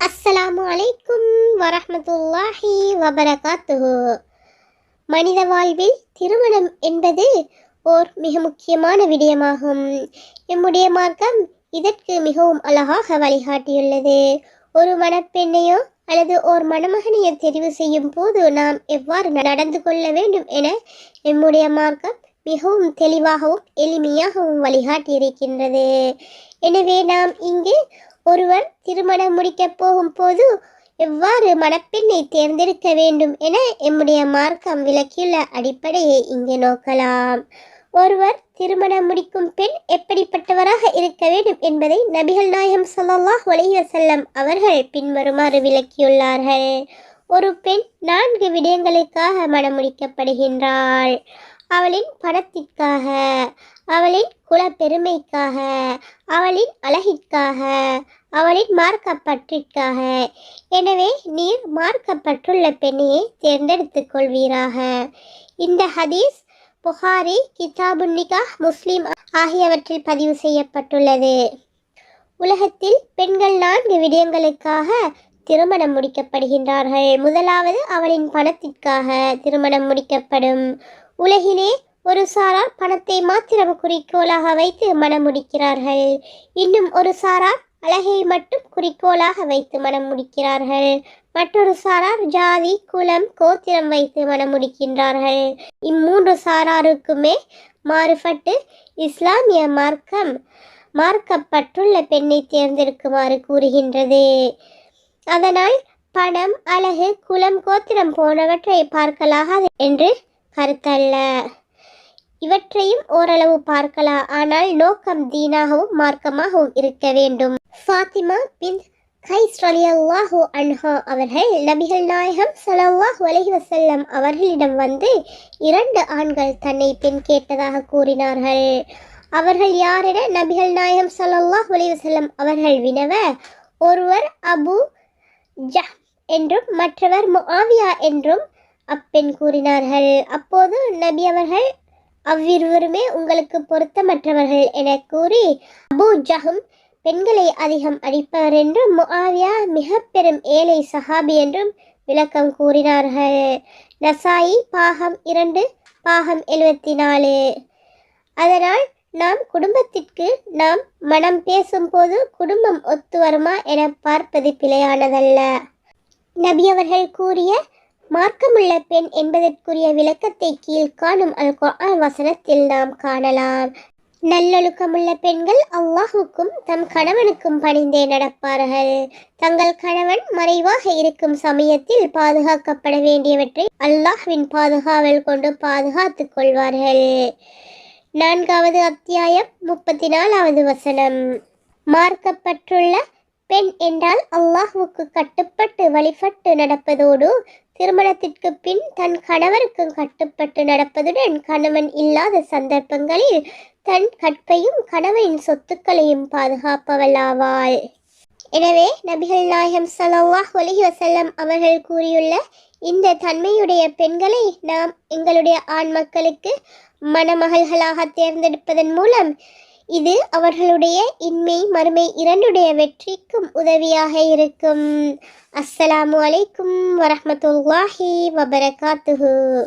அஸ்ஸலாமு அலைக்கும் வரமத்துல்லாஹி வபரகாத்துஹு. மனித வாழ்வில் திருமணம் என்பது ஓர் மிக முக்கியமான விடயமாகும். எம்முடைய மார்க்கம் இதற்கு மிகவும் அழகாக வழிகாட்டியுள்ளது. ஒரு மணப்பெண்ணையோ அல்லது ஓர் மணமகனையோ தெரிவு செய்யும் போது நாம் எவ்வாறு நடந்து கொள்ள வேண்டும் என எம்முடைய மார்க்கம் மிகவும் தெளிவாகவும் எளிமையாகவும் வழிகாட்டியிருக்கின்றது. எனவே நாம் இங்கு ஒருவர் திருமணம் முடிக்கப் போகும் போது எவ்வாறு மணப்பெண்ணை தேர்ந்தெடுக்க வேண்டும் என எம்முடைய மார்க்கம் விளக்கியுள்ள அடிப்படையை இங்கே நோக்கலாம். ஒருவர் திருமணம் முடிக்கும் பெண் எப்படிப்பட்டவராக இருக்க வேண்டும் என்பதை நபிகள் நாயகம் ஸல்லல்லாஹு அலைஹி அவர்கள் பின்வருமாறு விளக்கியுள்ளார்கள். ஒரு பெண் நான்கு விடயங்களுக்காக மணமுடிக்கப்படுகின்றாள் அவளின் பணத்திற்காக அவளின் குலப்பெருமைக்காக அவளின் அழகிற்காக அவளின் மார்க்கப்பற்றிற்காக. எனவே நீர் மார்க்கப்பற்றுள்ள பெண்ணையை தேர்ந்தெடுத்துக் கொள்வீராக. இந்த ஹதீஸ் புகாரி கிதாபுன்னிகா முஸ்லீம் ஆகியவற்றில் பதிவு செய்யப்பட்டுள்ளது. உலகத்தில் பெண்கள் நான்கு விடயங்களுக்காக திருமணம் முடிக்கப்படுகின்றார்கள். முதலாவது அவளின் பணத்திற்காக திருமணம் முடிக்கப்படும். உலகிலே ஒரு சாரார் பணத்தை மாத்திரம் குறிக்கோளாக வைத்து மனம் முடிக்கிறார்கள் இன்னும் ஒரு சாரார் அழகை மட்டும் குறிக்கோளாக வைத்து மனம் முடிக்கிறார்கள் மற்றொரு சாரார் ஜாதி குலம் கோத்திரம் வைத்து மனம் முடிக்கின்றார்கள் இம்மூன்று சாராருக்குமே மாறுபட்டு இஸ்லாமிய மார்க்கம் மார்க்கப்பட்டுள்ள பெண்ணை தேர்ந்தெடுக்குமாறு கூறுகின்றது. அதனால் பணம் அழகு குலம் கோத்திரம் போனவற்றை பார்க்கலாகாது என்று கருத்தல்ல இவற்றையும் ஓரளவு பார்க்கலாம். ஆனால் நோக்கம் தீனாகவும் மார்க்கமாகவும் இருக்க வேண்டும். ஃபாத்திமா பின் கைஸ் ரலியல்லாஹு அன்ஹா அவர்கள் நபிகள் நாயகம் ஸல்லல்லாஹு அலைஹி வசல்லம் அவர்களிடம் வந்து இரண்டு ஆண்கள் தன்னை பெண் கேட்டதாக கூறினார்கள். அவர்கள் யாரென நபிகள் நாயகம் ஸல்லல்லாஹு அலைஹி வசல்லம் அவர்கள் வினவ ஒருவர் அபு ஜஹ் என்றும் மற்றவர் முஆவியா என்றும் அப்பெண் கூறினார்கள். அப்போது நபி அவர்கள் அவ்விருவருமே உங்களுக்கு பொருத்தமற்றவர்கள் என கூறி அபு ஜஹம் பெண்களை அதிகம் அடிப்பவர் என்றும் முஆவியா மிக பெரும் ஏழை சஹாபி என்றும் விளக்கம் கூறினார்கள். நசாயி பாகம் இரண்டு பாகம் எழுபத்தி நாலு அதனால் நாம் குடும்பத்திற்கு நாம் மனம் பேசும்போது குடும்பம் ஒத்து வருமா என பார்ப்பது பிழையானதல்ல. நபி அவர்கள் கூறிய மார்க்கமுள்ள பெண் என்பதற்குரிய விளக்கத்தை கீழ்காணும் அல் குர்ஆன் வசனத்தில் நாம் காணலாம். நல்லொழுக்கமுள்ள பெண்கள் அல்லாஹுக்கும் தம் கணவனுக்கும் பணிந்தே நடப்பார்கள். தங்கள் கணவன் மறைவாக இருக்கும் சமயத்தில் பாதுகாக்கப்பட வேண்டியவற்றை அல்லாஹ்வின் பாதுகாவல் கொண்டு பாதுகாத்துக் கொள்வார்கள். நான்காவது அத்தியாயம் முப்பத்தி நாலாவது வசனம். மார்க்கப்பட்டுள்ள பெண் என்றால் அல்லாஹ்வுக்கு கட்டுப்பட்டு வழிபட்டு நடப்பதோடு திருமணத்திற்கு பின் தன் கணவருக்கு கட்டுப்பட்டு நடப்பதுடன் கணவன் இல்லாத சந்தர்ப்பங்களில் தன் கற்பையும் கணவனின் சொத்துக்களையும் பாதுகாப்பவளாவாள். எனவே நபிகள் நாயகம் ஸல்லல்லாஹு அலைஹி வசல்லம் அவர்கள் கூறியுள்ள இந்த தன்மையுடைய பெண்களை நாம் எங்களுடைய ஆண் மக்களுக்கு மணமகள்களாக தேர்ந்தெடுப்பதன் மூலம் இது அவர்களுடைய இன்மை மறுமை இரண்டுடைய வெற்றிக்கும் உதவியாக இருக்கும். அஸ்ஸலாமு அலைக்கும் வரஹ்மத்துல்லாஹி வபரகாத்துஹு.